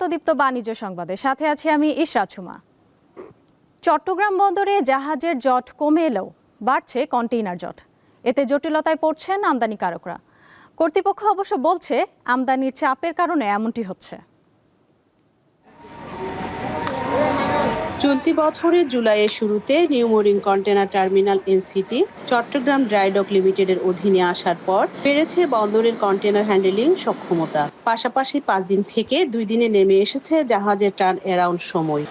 স্বাগত বাণিজ্য সংবাদে। সাথে আছি আমি ইশরাত সুমা চট্টগ্রাম বন্দরে জাহাজের জট কমে এলেও বাড়ছে কন্টেইনার জট। এতে জটিলতায় পড়ছেন আমদানিকারকরা। কর্তৃপক্ষ অবশ্য বলছে, আমদানির চাপের কারণে এমনটি হচ্ছে। চলতি বছরের জুলাইয়ের শুরুতে new mooring container terminal NCT, Chittagong drydock লিমিটেডের অধীনে আসার পর বেড়েছে বন্দরের কন্টেনার হ্যান্ডেলিং সক্ষমতা। পাশাপাশি পাঁচ দিন থেকে দুই দিনে নেমে এসেছে জাহাজের টার্ন অ্যারাউন্ড সময়।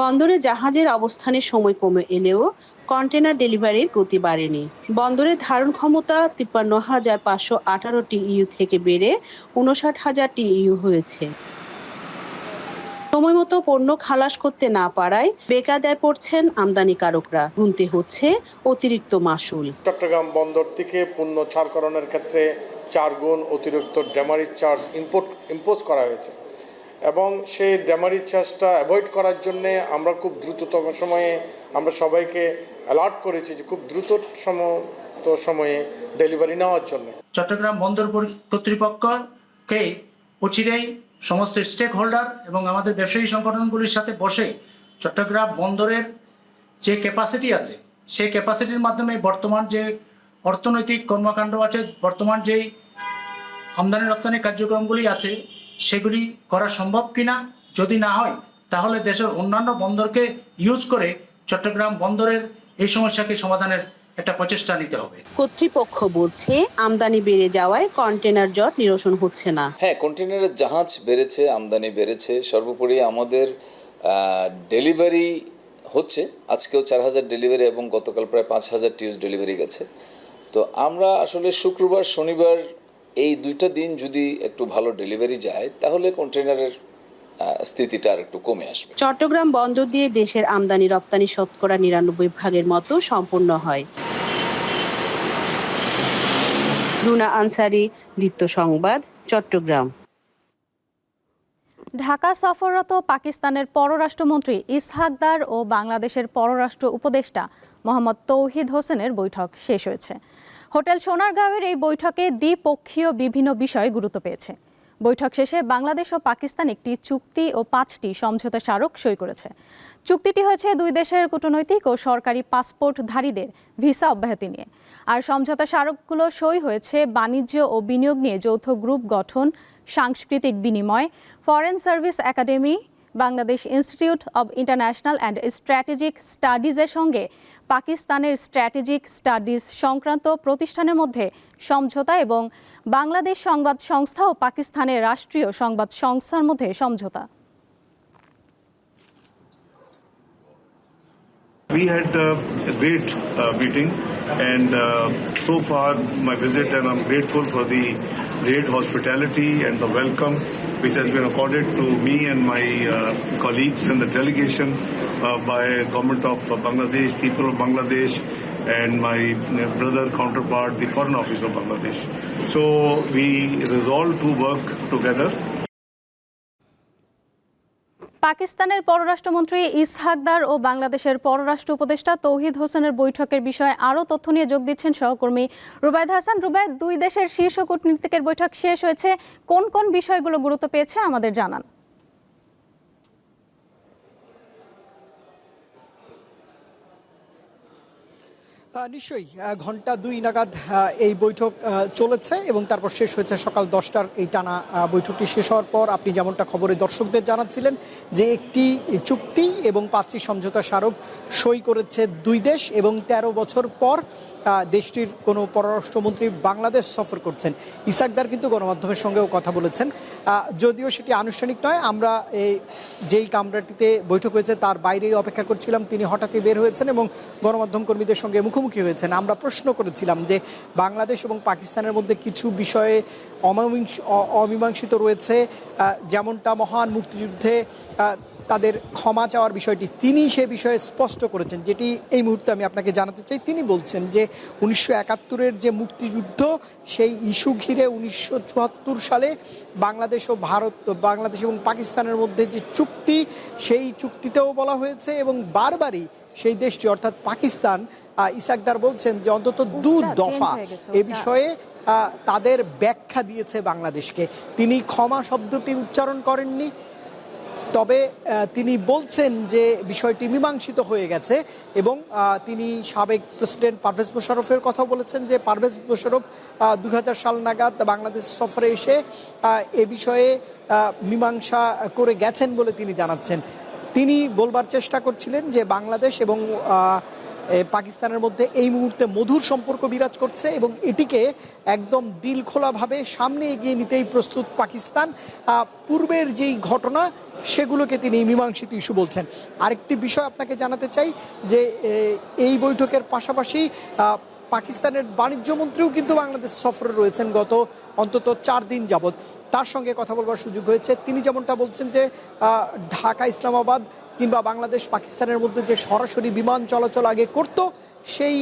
বন্দরে জাহাজের অবস্থানের সময় কমে এলেও কন্টেনার ডেলিভারির গতি বাড়েনি। বন্দরের ধারণ ক্ষমতা তিপ্পান্ন হাজার পাঁচশো আঠারো টিইউ থেকে বেড়ে উনষাট হাজার টিইউ হয়েছে। সময় মতো পণ্য খালাস করতে না পারায় বেকায়দায় পড়ছেন আমদানিকারকরা। গুনতে হচ্ছে অতিরিক্ত মাসুল। চট্টগ্রাম বন্দর থেকে পণ্য ছাড়করণের ক্ষেত্রে চার গুণ অতিরিক্ত ড্যামারিজ চার্জ ইম্পোর্ট ইম্পোজ করা হয়েছে। এবং সেই ড্যামারিজ চার্জটা অ্যাভয়েড করার জন্য আমরা খুব দ্রুততম সময়ে আমরা সবাইকে অ্যালার্ট করেছি যে খুব দ্রুত সমত সময়ে ডেলিভারি নেওয়ার জন্য। চট্টগ্রাম বন্দর কর্তৃপক্ষকে অচিরেই সমস্ত স্টেক হোল্ডার এবং আমাদের ব্যবসায়ী সংগঠনগুলির সাথে বসে চট্টগ্রাম বন্দরের যে ক্যাপাসিটি আছে, সেই ক্যাপাসিটির মাধ্যমে বর্তমান যে অর্থনৈতিক কর্মকাণ্ড আছে, বর্তমান যেই আমদানি রপ্তানি কার্যক্রমগুলি আছে, সেগুলি করা সম্ভব কিনা যদি না হয়, তাহলে দেশের অন্যান্য বন্দরকে ইউজ করে চট্টগ্রাম বন্দরের এই সমস্যাকে সমাধানের একটা প্রচেষ্টা নিতে হবে। কর্তৃপক্ষ বলছে আমদানি বেড়ে যাওয়ায় কন্টেনার জট নিরসন হচ্ছে না। হ্যাঁ কন্টেনারের জাহাজ বেড়েছে আমদানি বেড়েছে। সর্বোপরি আমাদের ডেলিভারি হচ্ছে। আজকেও চার হাজার ডেলিভারি এবং গতকাল প্রায় পাঁচ হাজার টিউজ ডেলিভারি গেছে। তো আমরা আসলে শুক্রবার শনিবার এই দুইটা দিন যদি একটু ভালো ডেলিভারি যায় তাহলে কন্টেনারের স্থিতিটা আর একটু কমে আসবে। চট্টগ্রাম বন্দর দিয়ে দেশের আমদানি রপ্তানি শতকরা নিরানব্বই ভাগের মতো সম্পূর্ণ হয়। রুনা আনসারি দীপ্ত সংবাদ চট্টগ্রাম। ঢাকা সফররত পাকিস্তানের পররাষ্ট্রমন্ত্রী ইসহাকদার ও বাংলাদেশের পররাষ্ট্র উপদেষ্টা মোহাম্মদ তৌহিদ হোসেনের বৈঠক শেষ হয়েছে। হোটেল সোনারগাঁওয়ের এই বৈঠকে দ্বিপক্ষীয় বিভিন্ন বিষয় গুরুত্ব পেয়েছে। বৈঠক শেষে বাংলাদেশ ও পাকিস্তান একটি চুক্তি ও পাঁচটি সমঝোতা স্মারক সই করেছে। চুক্তিটি হয়েছে দুই দেশের কূটনৈতিক ও সরকারি পাসপোর্টধারীদের ভিসা অব্যাহতি নিয়ে। আর সমঝোতা স্মারকগুলো সই হয়েছে বাণিজ্য ও বিনিয়োগ নিয়ে যৌথ গ্রুপ গঠন, সাংস্কৃতিক বিনিময়, foreign service academy, Bangladesh institute of international and strategic স্টাডিজের সঙ্গে পাকিস্তানের স্ট্র্যাটেজিক স্টাডিজ সংক্রান্ত প্রতিষ্ঠানের মধ্যে সমঝোতা এবং বাংলাদেশ সংবাদ সংস্থা ও পাকিস্তানের রাষ্ট্রীয় সংবাদ সংস্থার মধ্যে সমঝোতা We had uh, a great uh, meeting, and uh, so far my visit, and I'm grateful for the great hospitality and the welcome which has been accorded to me and my uh, colleagues and the delegation uh, by government of uh, Bangladesh, people of Bangladesh, and my brother counterpart, the Foreign Office of Bangladesh. So we resolved to work together. পাকিস্তানের পররাষ্ট্রমন্ত্রী ইসহাকদার ও বাংলাদেশের পররাষ্ট্র উপদেষ্টা তৌহিদ হোসেনের বৈঠকের বিষয়ে আরও তথ্য নিয়ে যোগ দিচ্ছেন সহকর্মী রুবায়দ হাসান। রুবায়দ দুই দেশের শীর্ষ কূটনীতিকের বৈঠক শেষ হয়েছে। কোন কোন বিষয়গুলো গুরুত্ব পেয়েছে আমাদের জানান। নিশ্চয়ই ঘণ্টা দুই নাগাদ এই বৈঠক চলেছে এবং তারপর শেষ হয়েছে সকাল দশটার এই টানা বৈঠকটি শেষ হওয়ার পর আপনি যেমনটা খবরে দর্শকদের জানাচ্ছিলেন যে একটি চুক্তি এবং পাঁচটি সমঝোতা স্মারক সই করেছে দুই দেশ এবং ১৩ বছর পর দেশটির কোনো পররাষ্ট্রমন্ত্রী বাংলাদেশ সফর করছেন। ইসাকদার কিন্তু গণমাধ্যমের সঙ্গেও কথা বলেছেন। যদিও সেটি আনুষ্ঠানিক নয়, আমরা এই যেই কামরাটিতে বৈঠক হয়েছে তার বাইরেই অপেক্ষা করছিলাম, তিনি হঠাৎই বের হয়েছেন এবং গণমাধ্যম কর্মীদের সঙ্গে মুখোমুখি হয়েছেন। আমরা প্রশ্ন করেছিলাম যে বাংলাদেশ এবং পাকিস্তানের মধ্যে কিছু বিষয়ে অমীমাংসিত রয়েছে যেমনটা মহান মুক্তিযুদ্ধে তাদের ক্ষমা চাওয়ার বিষয়টি তিনি সে বিষয়ে স্পষ্ট করেছেন যেটি এই মুহূর্তে আমি আপনাকে জানাতে চাই। তিনি বলছেন যে উনিশশো একাত্তরের যে মুক্তিযুদ্ধ সেই ইস্যু ঘিরে উনিশশো চুয়াত্তর সালে বাংলাদেশ ও ভারত বাংলাদেশ এবং পাকিস্তানের মধ্যে যে চুক্তি সেই চুক্তিতেও বলা হয়েছে এবং বারবারই সেই দেশটি অর্থাৎ পাকিস্তান ইসাকদার বলছেন যে অন্তত দু দফা এ বিষয়ে তাদের ব্যাখ্যা দিয়েছে বাংলাদেশকে। তিনি ক্ষমা শব্দটি উচ্চারণ করেননি। তবে তিনি বলছেন যে বিষয়টি মীমাংসিত হয়ে গেছে এবং তিনি সাবেক প্রেসিডেন্ট পারভেজ মোশারফের কথা বলেছেন যে পারভেজ মোশারফ হাজার সাল নাগাদ বাংলাদেশ সফরে এসে এ বিষয়ে মীমাংসা করে গেছেন বলে তিনি জানাচ্ছেন। তিনি বলবার চেষ্টা করছিলেন যে বাংলাদেশ এবং পাকিস্তানের মধ্যে এই মুহূর্তে মধুর সম্পর্ক বিরাজ করছে এবং এটিকে একদম দিল খোলাভাবে সামনে এগিয়ে নিতেই প্রস্তুত পাকিস্তান। পূর্বের যেই ঘটনা, সেগুলোকে তিনি মীমাংসিত ইস্যু বলছেন। আরেকটি বিষয় আপনাকে জানাতে চাই যে এই বৈঠকের পাশাপাশি পাকিস্তানের বাণিজ্য মন্ত্রীও কিন্তু বাংলাদেশ সফরে রয়েছেন গত অন্তত চার দিন যাবৎ। তার সঙ্গে কথা বলবার সুযোগ হয়েছে। তিনি যেমনটা বলছেন যে ঢাকা, ইসলামাবাদ কিংবা বাংলাদেশ, পাকিস্তানের মধ্যে যে সরাসরি বিমান চলাচল আগে করত সেই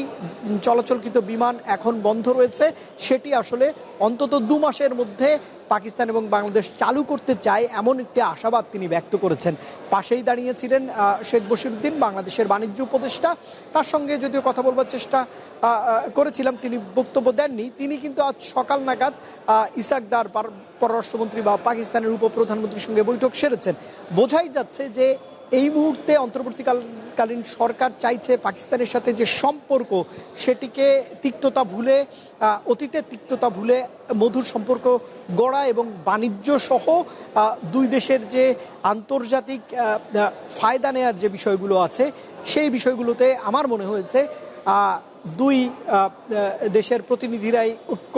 চলাচলকৃত বিমান এখন বন্ধ রয়েছে। সেটি আসলে অন্তত দু মাসের মধ্যে পাকিস্তান এবং বাংলাদেশ চালু করতে চায় এমন একটি আশাবাদ তিনি ব্যক্ত করেছেন। পাশেই দাঁড়িয়েছিলেন শেখ বশিরুদ্দিন, বাংলাদেশের বাণিজ্য উপদেষ্টা। তার সঙ্গে যদিও কথা বলবার চেষ্টা করেছিলাম, তিনি বক্তব্য দেননি। তিনি কিন্তু আজ সকাল নাগাদ ইসাকদার পররাষ্ট্রমন্ত্রী বা পাকিস্তানের উপপ্রধানমন্ত্রীর সঙ্গে বৈঠক সেরেছেন। বোঝাই যাচ্ছে যে এই মুহূর্তে অন্তর্বর্তীকালীন সরকার চাইছে পাকিস্তানের সাথে যে সম্পর্ক, সেটিকে তিক্ততা ভুলে অতীতের তিক্ততা ভুলে মধুর সম্পর্ক গড়া এবং বাণিজ্য সহ দুই দেশের যে আন্তর্জাতিক ফায়দা নেয়ার যে বিষয়গুলো আছে, সেই বিষয়গুলোতে আমার মনে হয়েছে দুই দেশের প্রতিনিধিরাই ঐক্য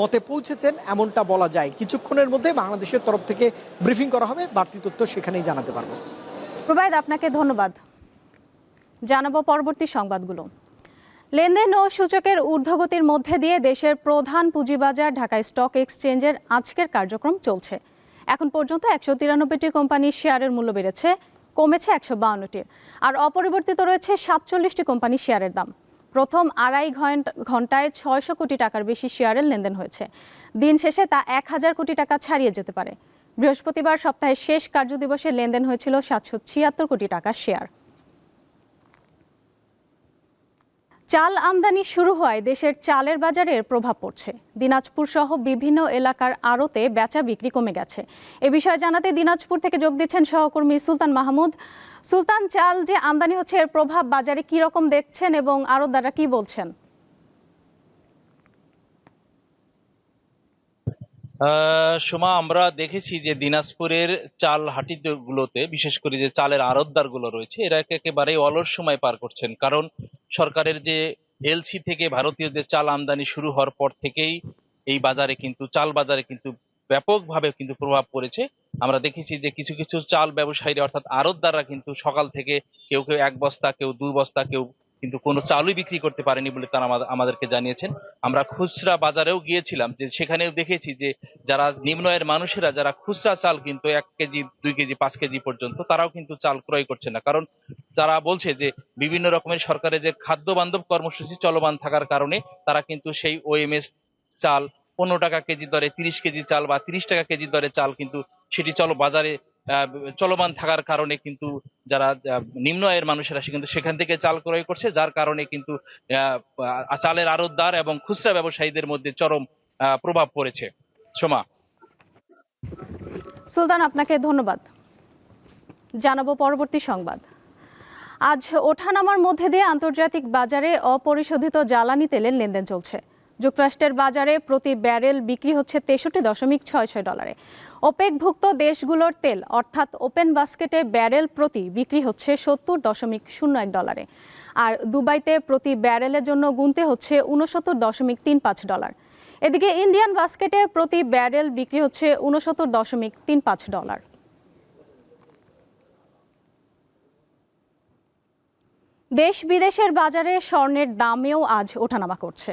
মতে পৌঁছেছেন, এমনটা বলা যায়। কিছুক্ষণের মধ্যে বাংলাদেশের তরফ থেকে ব্রিফিং করা হবে, বাড়তি তথ্য সেখানেই জানাতে পারব। রুবায়দ আপনাকে ধন্যবাদ। জানাব পরবর্তী সংবাদগুলো। লেনদেন ও সূচকের ঊর্ধ্বগতির মধ্যে দিয়ে দেশের প্রধান পুঁজিবাজার ঢাকা স্টক এক্সচেঞ্জের আজকের কার্যক্রম চলছে। এখন পর্যন্ত একশো তিরানব্বইটি কোম্পানির শেয়ারের মূল্য বেড়েছে, কমেছে একশো বাউন্নটির আর অপরিবর্তিত রয়েছে সাতচল্লিশটি কোম্পানির শেয়ারের দাম। প্রথম আড়াই ঘণ্টা ঘন্টায় ছয়শো কোটি টাকার বেশি শেয়ারের লেনদেন হয়েছে। দিন শেষে তা এক হাজার কোটি টাকা ছাড়িয়ে যেতে পারে। বৃহস্পতিবার সপ্তাহের শেষ কার্যদিবসে লেনদেন হয়েছিল সাতশো ছিয়াত্তর কোটি টাকা শেয়ার। চাল আমদানি শুরু হওয়ায় দেশের চালের বাজারের প্রভাব পড়ছে। দিনাজপুর সহ বিভিন্ন এলাকার আড়তে বেচা বিক্রি কমে গেছে। এ বিষয়ে জানাতে দিনাজপুর থেকে যোগ দিচ্ছেন সহকর্মী সুলতান মাহমুদ। সুলতান, চাল যে আমদানি হচ্ছে, এর প্রভাব বাজারে কি রকম দেখছেন এবং আড়তদাররা কি বলছেন? সোমা, আমরা দেখেছি যে দিনাজপুরের চাল হাটিগুলোতে, বিশেষ করে যে চালের আড়তদারগুলো রয়েছে, এরা একেবারে অলস সময় পার করছেন। কারণ সরকারের যে এলসি থেকে ভারতীয়দের চাল আমদানি শুরু হওয়ার পর থেকেই এই বাজারে কিন্তু, চাল বাজারে কিন্তু ব্যাপকভাবে কিন্তু প্রভাব পড়েছে। আমরা দেখেছি যে কিছু কিছু চাল ব্যবসায়ীরা, অর্থাৎ আড়তদাররা কিন্তু সকাল থেকে কেউ কেউ এক বস্তা, কেউ দুই বস্তা, কেউ কিন্তু কোনো চালই বিক্রি করতে পারেনি বলে তারা আমাদেরকে জানিয়েছেন। আমরা খুচরা বাজারেও গিয়েছিলাম, যে সেখানেও দেখেছি যে যারা নিম্ন আয়ের মানুষেরা, যারা খুচরা চাল কিন্তু এক কেজি, দুই কেজি, পাঁচ কেজি পর্যন্ত, তারাও কিন্তু চাল ক্রয় করছে না। কারণ তারা বলছে যে বিভিন্ন রকমের সরকারের যে খাদ্য বান্ধব কর্মসূচি চলমান থাকার কারণে তারা কিন্তু সেই ওএমএস চাল পনেরো টাকা কেজি দরে তিরিশ কেজি চাল বা তিরিশ টাকা কেজি দরে চাল কিন্তু সেটি চলো বাজারে চলমান থাকার কারণে কিন্তু যারা নিম্ন আয়ের মানুষেরা কিন্তু সেখান থেকে চাল ক্রয় করছে, যার কারণে কিন্তু চালের আড়তদার এবং খুচরা ব্যবসায়ীদের মধ্যে চরম প্রভাব পড়েছে। সোমা। সুলতান, আপনাকে ধন্যবাদ। জানাব পরবর্তী সংবাদ। আজ ওঠানামার মধ্যে দিয়ে আন্তর্জাতিক বাজারে অপরিশোধিত জ্বালানি তেলের লেনদেন চলছে। যুক্তরাষ্ট্রের বাজারে প্রতি ব্যারেল বিক্রি হচ্ছে তেষট্টি দশমিক ছয় ছয় ডলারে। ওপেকভুক্ত দেশগুলোর তেল, অর্থাৎ ওপেন বাস্কেটে ব্যারেল প্রতি বিক্রি হচ্ছে সত্তর দশমিক শূন্য এক ডলারে। আর দুবাইতে প্রতি ব্যারেলের জন্য গুনতে হচ্ছে উনসত্তর দশমিক তিন পাঁচ ডলার। এদিকে ইন্ডিয়ান বাস্কেটে প্রতি ব্যারেল বিক্রি হচ্ছে উনসত্তর দশমিক তিন পাঁচ ডলার। দেশ বিদেশের বাজারে স্বর্ণের দামেও আজ ওঠানামা করছে।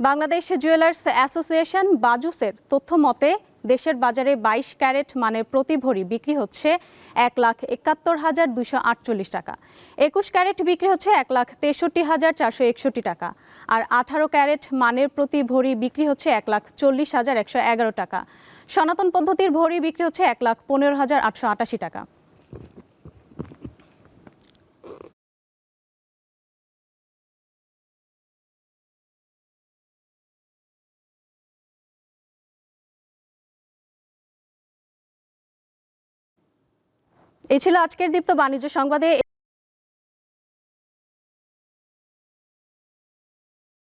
বাংলাদেশ জুয়েলার্স অ্যাসোসিয়েশন বাজুসের তথ্য মতে, দেশের বাজারে বাইশ ক্যারেট মানের প্রতি ভরি বিক্রি হচ্ছে এক লাখ একাত্তর হাজার দুশো আটচল্লিশ টাকা। একুশ ক্যারেট বিক্রি হচ্ছে এক লাখ তেষট্টি হাজার চারশো একষট্টি টাকা। আর আঠারো ক্যারেট মানের প্রতি ভরি বিক্রি হচ্ছে এক লাখ চল্লিশ হাজার একশো এগারো টাকা। সনাতন পদ্ধতির ভরি বিক্রি হচ্ছে এক লাখ পনেরো হাজার আটশো আটাশি টাকা। এই ছিল আজকের দীপ্ত বাণিজ্য সংবাদে।